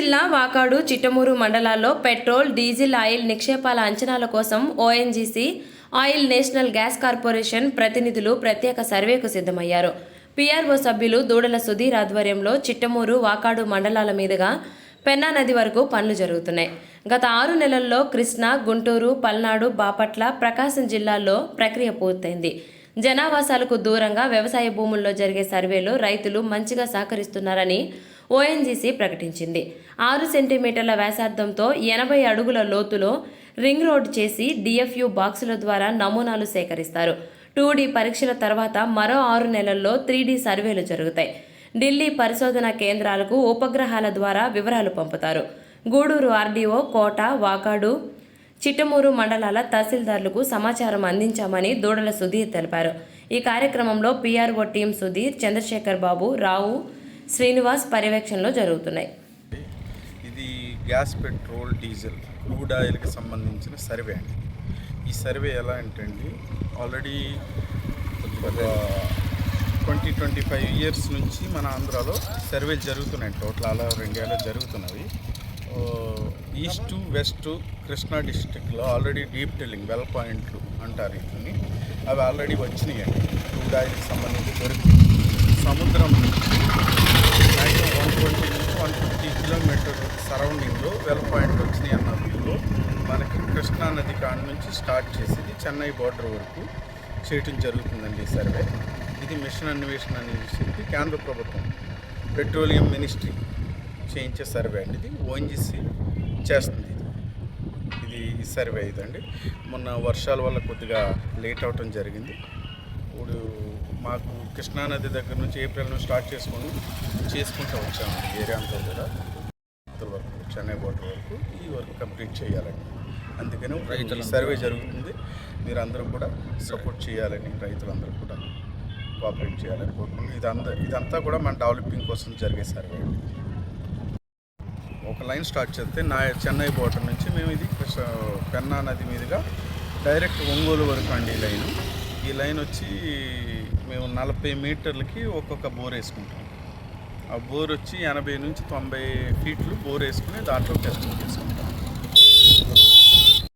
జిల్లా వాకాడు చిట్టమూరు మండలాల్లో petrol diesel oil నిక్షేపాల అంచనాల కోసం ONGC oil national gas corporation ప్రతినిధులు ప్రత్యేక సర్వేకు సిద్ధమయ్యారు. పీఆర్ఓ సభ్యులు దూడల సుధీర్ ఆధ్వర్యంలో చిట్టమూరు వాకాడు మండలాల మీదుగా పెన్నా నది వరకు పనులు జరుగుతున్నాయి. గత ఆరు నెలల్లో కృష్ణా గుంటూరు పల్నాడు బాపట్ల ప్రకాశం జిల్లాల్లో ప్రక్రియ పూర్తయింది. జనావాసాలకు దూరంగా వ్యవసాయ భూముల్లో జరిగే సర్వేలో రైతులు మంచిగా సహకరిస్తున్నారని ఓఎన్జీసీ ప్రకటించింది. ఆరు సెంటీమీటర్ల వ్యాసార్థంతో ఎనభై అడుగుల లోతులో రింగ్ రోడ్ చేసి డిఎఫ్యు బాక్సుల ద్వారా నమూనాలు సేకరిస్తారు. టూ డి పరీక్షల తర్వాత మరో ఆరు నెలల్లో త్రీ డీ సర్వేలు జరుగుతాయి. ఢిల్లీ పరిశోధన కేంద్రాలకు ఉపగ్రహాల ద్వారా వివరాలు పంపుతారు. గూడూరు ఆర్డీఓ కోట వాకాడు చిట్టమూరు మండలాల తహసీల్దార్లకు సమాచారం అందించామని దూడల సుధీర్ తెలిపారు. ఈ కార్యక్రమంలో పీఆర్ఓ టీం సుధీర్ చంద్రశేఖర్ బాబు రావు శ్రీనివాస్ పర్యవేక్షణలో జరుగుతున్నాయి. ఇది గ్యాస్ పెట్రోల్ డీజిల్ క్రూడ్ ఆయిల్కి సంబంధించిన సర్వే అండి. ఈ సర్వే ఎలా అంటే అండి already twenty twenty five years నుంచి మన ఆంధ్రాలో సర్వేలు జరుగుతున్నాయి టోటల్ ఆల్ ఓవర్ ఇండియాలో జరుగుతున్నవి. ఈస్ట్ వెస్ట్ కృష్ణా డిస్టిక్లో ఆల్రెడీ డీప్ టెల్లింగ్ వెల్ పాయింట్లు అంటారు వీటిని. అవి ఆల్రెడీ వచ్చినాయి అండి క్రూడ్ ఆయిల్కి సంబంధించి దొరికింది సముద్రం నుంచి వన్ ట్వంటీ నుంచి వన్ ఫిఫ్టీ కిలోమీటర్ సరౌండింగ్లో వెల్ పాయింట్ వచ్చినాయి అన్న వ్యూలో. మనకి కృష్ణా నది కాడ నుంచి స్టార్ట్ చేసేది చెన్నై బార్డర్ వరకు చేయటం జరుగుతుందండి ఈ సర్వే. ఇది మిషన్ అన్వేషణ అని చెప్పి కేంద్ర ప్రభుత్వం పెట్రోలియం మినిస్ట్రీ చేయించే సర్వే అండి ఇది. ఓఎన్జిసి చేస్తుంది. ఇది ఇది ఈ సర్వే ఇదండి. మొన్న వర్షాల వల్ల కొద్దిగా లేట్ అవటం జరిగింది. ఇప్పుడు మాకు కృష్ణానది దగ్గర నుంచి ఏప్రిల్ నుంచి స్టార్ట్ చేసుకొని చేసుకుంటూ వచ్చాము. ఏరియా అంతా కూడా వరకు చెన్నై బోర్డర్ వరకు ఈ వర్క్ కంప్లీట్ చేయాలండి అందుకని రైతుల సర్వే జరుగుతుంది. మీరందరూ కూడా సపోర్ట్ చేయాలని రైతులందరూ కూడా కోఆపరేట్ చేయాలని కోరుకుంటున్నాను ఇదంతా ఇదంతా కూడా మన డెవలపింగ్ కోసం జరిగే సర్వే ఒక లైన్ స్టార్ట్ చేస్తే నా చెన్నై బోర్డర్ నుంచి మేము ఇది పెన్నా నది మీదుగా డైరెక్ట్ ఒంగోలు వరకు అండి లైన్ ఈ లైన్ వచ్చి మేము నలభై మీటర్లకి ఒక్కొక్క బోర్ వేసుకుంటాం. ఆ బోర్ వచ్చి ఎనభై నుంచి తొంభై ఫీట్లు బోర్ వేసుకుని దాంట్లో టెస్టింగ్ చేసుకుంటాం.